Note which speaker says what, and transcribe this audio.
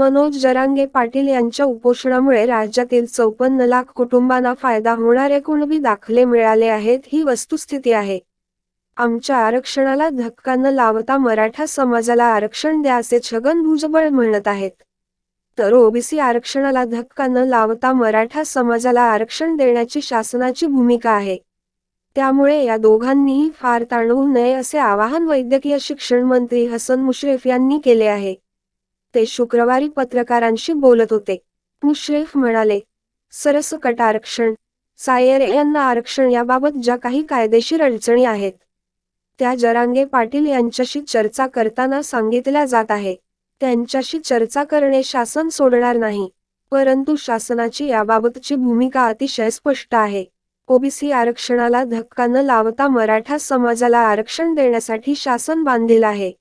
Speaker 1: मनोज जरांगे पाटील यांच्या उपोषणामुळे राज्यातील चौपन्न लाख कुटुंबांना फायदा होणारे कुणबी दाखले मिळाले आहेत ही वस्तुस्थिती आहे. आमच्या आरक्षणाला धक्का न लावता मराठा समाजाला आरक्षण द्या असे छगन भुजबळ म्हणत आहेत. तर ओबीसी आरक्षणाला धक्का न लावता मराठा समाजाला आरक्षण देण्याची शासनाची भूमिका आहे. त्यामुळे या दोघांनीही फार ताणवू नये असे आवाहन वैद्यकीय शिक्षण मंत्री हसन मुश्रीफ यांनी केले आहे. ते शुक्रवारी पत्रकारांशी बोलत होते. मुश्रीफ म्हणाले सरसकट आरक्षण सायर यांना आरक्षण याबाबत ज्या काही कायदेशीर अडचणी आहेत त्या जरांगे पाटील यांच्याशी चर्चा करताना सांगितल्या जात आहे. त्यांच्याशी चर्चा करणे शासन सोडणार नाही परंतु शासनाची याबाबतची भूमिका अतिशय स्पष्ट आहे. ओबीसी आरक्षणाला धक्का न लावता मराठा समाजाला आरक्षण देण्यासाठी शासन बांधील आहे.